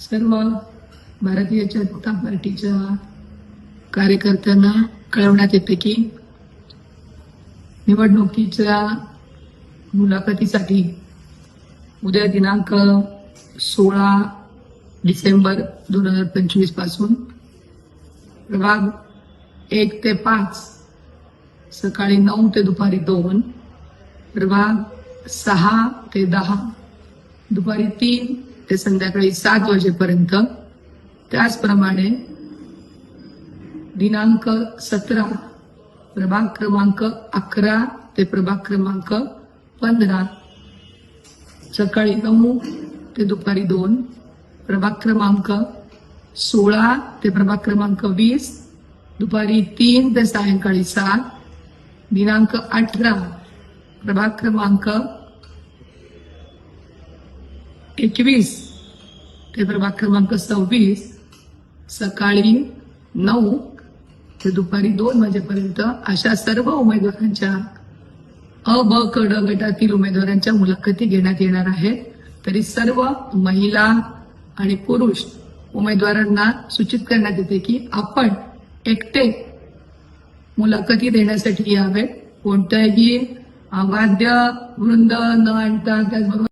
सर्व भारतीय जनता पार्टीच्या कार्यकर्त्यांना कळवण्यात येते की निवडणुकीच्या मुलाखतीसाठी उद्या दिनांक सोळा डिसेंबर दोन हजार पंचवीसपासून प्रभाग एक ते पाच सकाळी नऊ ते दुपारी दोन प्रभाग सहा ते दहा दुपारी तीन ते संध्याकाळी सात वाजेपर्यंत. त्याचप्रमाणे दिनांक सतरा प्रभाग क्रमांक अकरा ते प्रभाग क्रमांक पंधरा. सकाळी नऊ ते दुपारी दोन प्रभाग क्रमांक सोळा ते प्रभाग क्रमांक वीस दुपारी तीन ते सायंकाळी सात दिनांक अठरा प्रभाग क्रमांक एकवीस. ते प्रभाग क्रमांक सव्वीस. सकाळी नऊ ते दुपारी दोन वाजेपर्यंत अशा सर्व उमेदवारांच्या अ ब क ड गटातील उमेदवारांच्या मुलाखती घेण्यात येणार आहेत. तरी सर्व महिला आणि पुरुष उमेदवारांना सूचित करण्यात येते की आपण एकटे मुलाखती देण्यासाठी यावे कोणत्याही वाद्य वृंद न आणता त्याचबरोबर